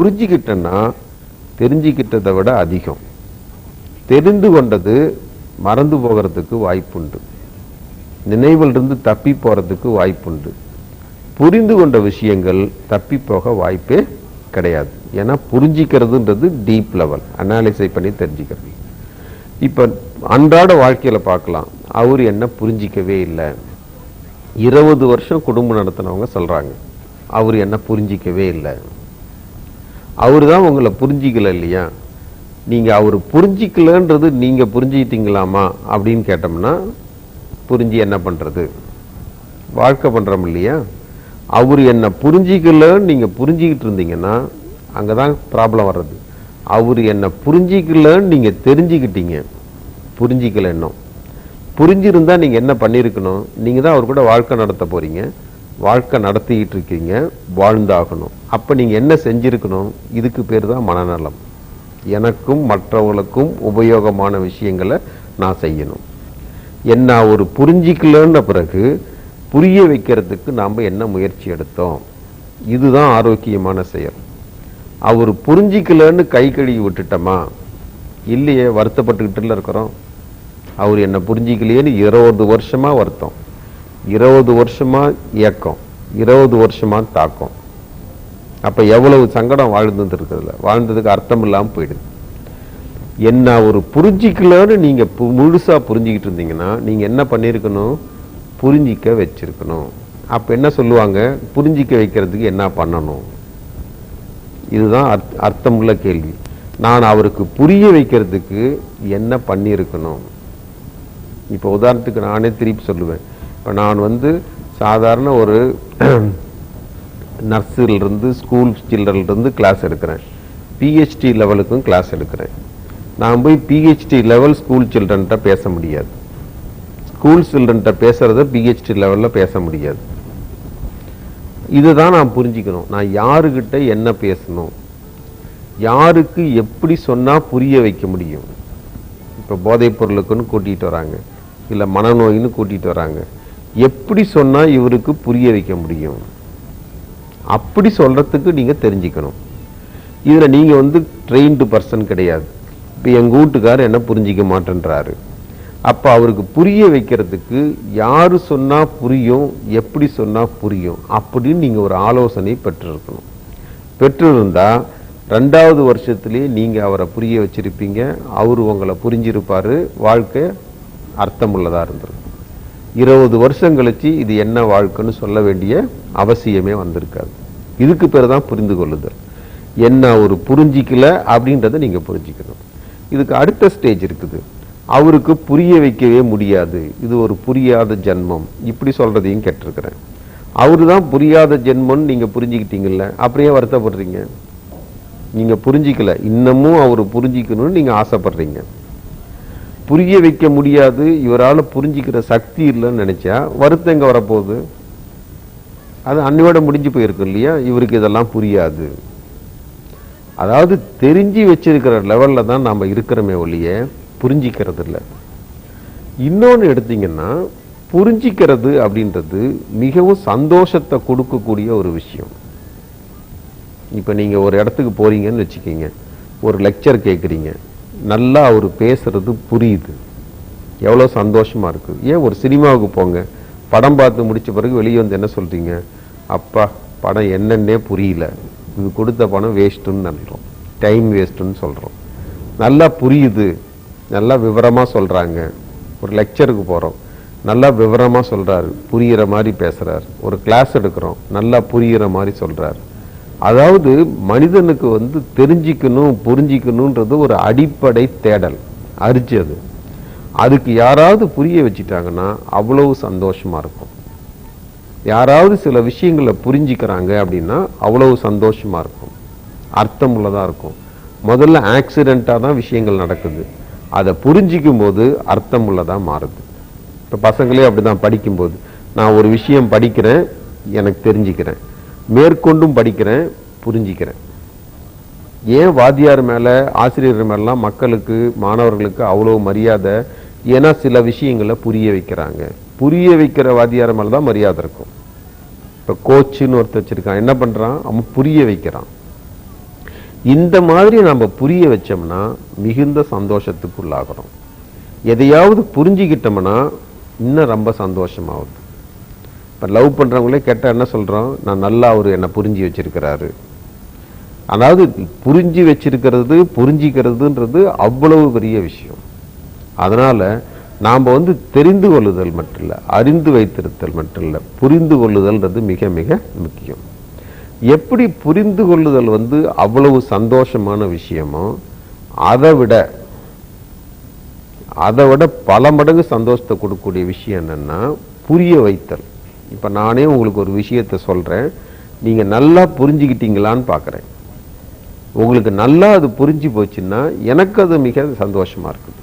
புரிஞ்சுக்கிட்டேன்னா தெரிஞ்சுக்கிட்டதை விட அதிகம். தெரிந்து கொண்டது மறந்து போகிறதுக்கு வாய்ப்புண்டு. நினைவிலிருந்து தப்பி போகிறதுக்கு வாய்ப்புண்டு. புரிந்து கொண்ட விஷயங்கள் தப்பி போக வாய்ப்பே கிடையாது. ஏன்னா புரிஞ்சிக்கிறதுன்றது டீப் லெவல் அனாலிசை பண்ணி தெரிஞ்சுக்கிறது. இப்போ அன்றாட வாழ்க்கையில் பார்க்கலாம். அவர் என்ன புரிஞ்சிக்கவே இல்லை. இருபது வருஷம் குடும்பம் நடத்தினவங்க சொல்கிறாங்க அவர் என்ன புரிஞ்சிக்கவே இல்லை. அவர் தான் உங்களை புரிஞ்சிக்கல இல்லையா? நீங்கள் அவர் புரிஞ்சிக்கலன்றது நீங்கள் புரிஞ்சுக்கிட்டீங்களாமா? அப்படின்னு கேட்டோம்னா புரிஞ்சு என்ன பண்ணுறது வாழ்க்கை பண்ணுறோம் இல்லையா? அவர் என்னை புரிஞ்சிக்கலன்னு நீங்கள் புரிஞ்சிக்கிட்டு இருந்தீங்கன்னா அங்கே தான் ப்ராப்ளம் வர்றது. அவர் என்னை புரிஞ்சிக்கலன்னு நீங்கள் தெரிஞ்சுக்கிட்டீங்க. புரிஞ்சிக்கல இன்னும். நீங்கள் என்ன பண்ணியிருக்கணும் நீங்கள் தான் அவர் கூட வாழ்க்கை நடத்த போகிறீங்க வாழ்க்கை நடத்திக்கிட்டு இருக்கீங்க வாழ்ந்தாகணும். அப்போ நீங்கள் என்ன செஞ்சிருக்கணும்? இதுக்கு பேர் தான் மனநலம். எனக்கும் மற்றவங்களுக்கும் உபயோகமான விஷயங்களை நான் செய்யணும். என்ன ஒரு புரிஞ்சிக்கலன்ன பிறகு புரிய வைக்கிறதுக்கு நாம் என்ன முயற்சி எடுத்தோம்? இதுதான் ஆரோக்கியமான செயல். அவர் புரிஞ்சிக்கலன்னு கை கழுவி விட்டுட்டோமா? இல்லையே வருத்தப்பட்டுக்கிட்டுல இருக்கிறோம். அவர் என்னை புரிஞ்சிக்கலையேன்னு இருபது வருஷமாக வருத்தம். இருபது வருஷமா இயக்கம் இருபது வருஷமா தாக்கம். அப்போ எவ்வளவு சங்கடம் வாழ்ந்தது இருக்கிறதுல? வாழ்ந்ததுக்கு அர்த்தம் இல்லாமல் போயிடுது. என்ன ஒரு புரிஞ்சிக்கலன்னு நீங்க பு- முழுசா புரிஞ்சுக்கிட்டு இருந்தீங்கன்னா நீங்க என்ன பண்ணியிருக்கணும்? புரிஞ்சிக்க வச்சிருக்கணும். அப்ப என்ன சொல்லுவாங்க? புரிஞ்சிக்க வைக்கிறதுக்கு என்ன பண்ணணும்? இதுதான் அர்த்- அர்த்தமுள்ள கேள்வி. நான் அவருக்கு புரிய வைக்கிறதுக்கு என்ன பண்ணியிருக்கணும்? இப்போ உதாரணத்துக்கு நானே திருப்பி சொல்லுவேன். இப்போ நான் வந்து சாதாரண ஒரு நர்ஸிலிருந்து ஸ்கூல் சில்ட்ரன்லேருந்து கிளாஸ் எடுக்கிறேன். பிஹெச்டி லெவலுக்கும் கிளாஸ் எடுக்கிறேன். நான் போய் பிஹெச்டி லெவல் ஸ்கூல் சில்ட்ரன்ட்ட பேச முடியாது. ஸ்கூல் சில்ட்ரன்ட்ட பேசுகிறத பிஹெச்டி லெவலில் பேச முடியாது. இதுதான் நான் புரிஞ்சுக்கணும். நான் யாருக்கிட்ட என்ன பேசணும்? யாருக்கு எப்படி சொன்னால் புரிய வைக்க முடியும்? இப்போ போதைப் பொருளுக்குன்னு கூட்டிகிட்டு வராங்க. இல்லை மனநோயின்னு கூட்டிகிட்டு வராங்க. எப்படி சொன்னா இவருக்கு புரிய வைக்க முடியும்? அப்படி சொல்றதுக்கு நீங்க தெரிஞ்சுக்கணும். இதில் நீங்க வந்து ட்ரெயின்டு பர்சன் கிடையாது. இப்போ எங்க வீட்டுக்காரர் என்ன புரிஞ்சிக்க மாட்டேன்றாரு. அப்ப அவருக்கு புரிய வைக்கிறதுக்கு யாரு சொன்னால் புரியும் எப்படி சொன்னால் புரியும் அப்படின்னு நீங்க ஒரு ஆலோசனை பெற்றிருக்கணும். பெற்றிருந்தால் ரெண்டாவது வருஷத்துலேயே நீங்கள் அவரை புரிய வச்சிருப்பீங்க. அவர் உங்களை புரிஞ்சிருப்பார். வாழ்க்கை அர்த்தமுள்ளதாக இருந்திருக்கும். இருபது வருஷம் கழிச்சு இது என்ன வாழ்க்கைன்னு சொல்ல வேண்டிய அவசியமே வந்திருக்காது. இதுக்கு பேர் தான் புரிந்து கொள்ளுதல். என்ன ஒரு புரிஞ்சிக்கல அப்படின்றத நீங்க புரிஞ்சிக்கணும். இதுக்கு அடுத்த ஸ்டேஜ் இருக்குது. அவருக்கு புரிய வைக்கவே முடியாது. இது ஒரு புரியாத ஜென்மம். இப்படி சொல்றதையும் கேட்டிருக்கிறேன். அவரு தான் புரியாத ஜென்மம்னு நீங்க புரிஞ்சுக்கிட்டீங்கல்ல? அப்படியே வருத்தப்படுறீங்க. நீங்க புரிஞ்சிக்கல. இன்னமும் அவர் புரிஞ்சிக்கணும்னு நீங்க ஆசைப்படுறீங்க. புரிய வைக்க முடியாது இவரால புரிஞ்சிக்கிற சக்தி இல்லைன்னு நினைச்சா வருத்தம் எங்கே வரப்போகுது? அது அன்னையோட முடிஞ்சு போயிருக்கு இல்லையா? இவருக்கு இதெல்லாம் புரியாது. அதாவது தெரிஞ்சு வச்சிருக்கிற லெவல்ல தான் நாம இருக்கிறோமே ஒழிய புரிஞ்சிக்கிறது இல்லை. இன்னொன்னு எடுத்தீங்கன்னா புரிஞ்சிக்கிறது அப்படின்றது மிகவும் சந்தோஷத்தை கொடுக்கக்கூடிய ஒரு விஷயம். இப்போ நீங்க ஒரு இடத்துக்கு போறீங்கன்னு வச்சுக்கிங்க. ஒரு லெக்சர் கேட்குறீங்க நல்லா அவர் பேசுகிறது புரியுது. எவ்வளோ சந்தோஷமாக இருக்குது ஏன் ஒரு சினிமாவுக்கு போங்க. படம் பார்த்து முடித்த பிறகு வெளியே வந்து என்ன சொல்கிறீங்க அப்பா படம் என்னன்னே புரியல. இது கொடுத்த பணம் வேஸ்ட்டுன்னு நினைக்கிறோம். டைம் வேஸ்ட்டுன்னு சொல்கிறோம் நல்லா புரியுது. நல்லா விவரமாக சொல்கிறாங்க ஒரு லெக்சருக்கு போகிறோம் நல்லா விவரமாக சொல்கிறாரு புரியிற மாதிரி பேசுகிறார் ஒரு கிளாஸ் எடுக்கிறோம். நல்லா புரியிற மாதிரி சொல்கிறாரு அதாவது மனிதனுக்கு வந்து தெரிஞ்சிக்கணும் புரிஞ்சிக்கணுன்றது ஒரு அடிப்படை தேடல் அரிச்சு அது. அதுக்கு யாராவது புரிய வச்சிட்டாங்கன்னா அவ்வளவு சந்தோஷமா இருக்கும். யாராவது சில விஷயங்களை புரிஞ்சிக்கிறாங்க அப்படின்னா அவ்வளவு சந்தோஷமா இருக்கும். அர்த்தம் உள்ளதா இருக்கும். முதல்ல ஆக்சிடெண்ட்டாக தான் விஷயங்கள் நடக்குது. அதை புரிஞ்சிக்கும் போது அர்த்தம் உள்ளதா மாறுது. இப்போ பசங்களே அப்படிதான் படிக்கும்போது நான் ஒரு விஷயம் படிக்கிறேன் எனக்கு தெரிஞ்சுக்கிறேன். மேற்கொண்டும் படிக்கிறேன் புரிஞ்சிக்கிறேன். ஏன் வாத்தியார் மேல ஆசிரியர் மேலாம் மக்களுக்கு மாணவர்களுக்கு அவ்வளவு மரியாதை? ஏன்னா சில விஷயங்களை புரிய வைக்கிறாங்க. புரிய வைக்கிற வாத்தியார் மேலே தான் மரியாதை இருக்கும். இப்போ கோச்சுன்னு ஒருத்தர் வச்சிருக்கான். என்ன பண்றான்? அவன் புரிய வைக்கிறான். இந்த மாதிரி நம்ம புரிய வச்சோம்னா மிகுந்த சந்தோஷத்துக்குள்ளாகிறோம் எதையாவது புரிஞ்சுக்கிட்டோம்னா இன்னும் ரொம்ப சந்தோஷமாகுது. இப்போ லவ் பண்ணுறவங்களே கேட்டால் என்ன சொல்கிறோம் நான் நல்லா அவர் என்னை புரிஞ்சு வச்சிருக்கிறாரு. அதாவது புரிஞ்சு வச்சிருக்கிறது புரிஞ்சிக்கிறதுன்றது அவ்வளவு பெரிய விஷயம். அதனால் நாம் வந்து தெரிந்து கொள்ளுதல் மட்டும் இல்லை அறிந்து வைத்திருத்தல் மட்டும் இல்லை புரிந்து கொள்ளுதல்ன்றது மிக மிக முக்கியம். எப்படி புரிந்து கொள்ளுதல் வந்து அவ்வளவு சந்தோஷமான விஷயமோ அதை விட அதை விட பல மடங்கு சந்தோஷத்தை கொடுக்கக்கூடிய விஷயம் என்னன்னா புரிய வைத்தல். இப்போ நானே உங்களுக்கு ஒரு விஷயத்தை சொல்கிறேன் நீங்கள் நல்லா புரிஞ்சுக்கிட்டீங்களான்னு பார்க்குறேன் உங்களுக்கு நல்லா அது புரிஞ்சு போச்சுன்னா எனக்கு அது மிக சந்தோஷமாக இருக்குது.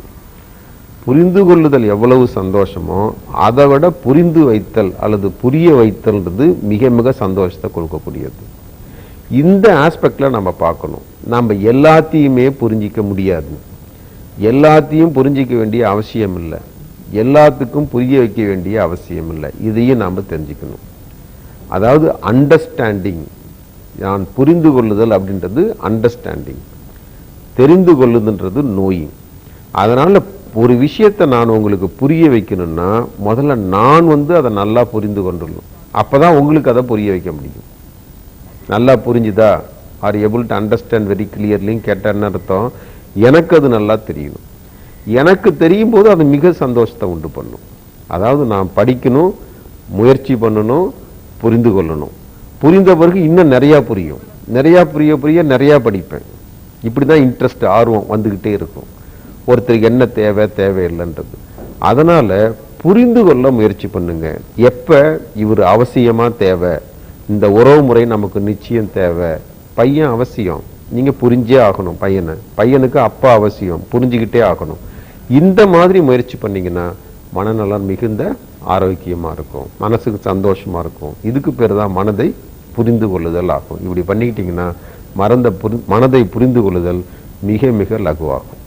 புரிந்து கொள்ளுதல் எவ்வளவு சந்தோஷமோ அதை விட புரிந்து வைத்தல் அல்லது புரிய வைத்தல்ன்றது மிக மிக சந்தோஷத்தை கொடுக்கக்கூடியது. இந்த ஆஸ்பெக்டில் நம்ம பார்க்கணும். நம்ம எல்லாத்தையுமே புரிஞ்சிக்க முடியாது. எல்லாத்தையும் புரிஞ்சிக்க வேண்டிய அவசியம் இல்லை. எல்லாத்துக்கும் புரிய வைக்க வேண்டிய அவசியம் இல்லை இதையும் நாம் தெரிஞ்சுக்கணும். அதாவது அண்டர்ஸ்டாண்டிங் நான் புரிந்து கொள்ளுதல் அப்படின்றது அண்டர்ஸ்டாண்டிங் தெரிந்து கொள்ளுதுன்றது நோயிங் அதனால் ஒரு விஷயத்தை நான் உங்களுக்கு புரிய வைக்கணும்னா முதல்ல நான் வந்து அதை நல்லா புரிந்து கொண்டுள்ளோம். அப்போ தான் உங்களுக்கு அதை புரிய வைக்க முடியும். நல்லா புரிஞ்சுதா? Are able to understand very கிளியர்லின்னு கேட்ட அர்த்தம். எனக்கு அது நல்லா தெரியணும் எனக்கு தெரியும் போது அது மிக சந்தோஷத்தை உண்டு பண்ணும். அதாவது நான் படிக்கணும் முயற்சி பண்ணணும் புரிந்து கொள்ளணும். புரிந்த பிறகு இன்னும் நிறையா புரியும். நிறையா புரிய புரிய நிறையா படிப்பேன். இப்படி தான் இன்ட்ரெஸ்ட் ஆர்வம் வந்துக்கிட்டே இருக்கும். ஒருத்தருக்கு என்ன தேவை தேவையில்லைன்றது. அதனால் புரிந்து கொள்ள முயற்சி பண்ணுங்க. எப்போ இவர் அவசியமாக தேவை? இந்த உறவு முறை நமக்கு நிச்சயம் தேவை. பையன் அவசியம். நீங்கள் புரிஞ்சே ஆகணும் பையனை. பையனுக்கு அப்பா அவசியம். புரிஞ்சுக்கிட்டே ஆகணும். இந்த மாதிரி முயற்சி பண்ணீங்கன்னா மனநலம் மிகுந்த ஆரோக்கியமாக இருக்கும். மனசுக்கு சந்தோஷமாக இருக்கும். இதுக்கு பேர் தான் மனதை புரிந்து கொள்ளுதல் ஆகும். இப்படி பண்ணிக்கிட்டிங்கன்னா மறந்த புரி மனதை புரிந்து கொள்ளுதல் மிக மிக லகுவாகும்.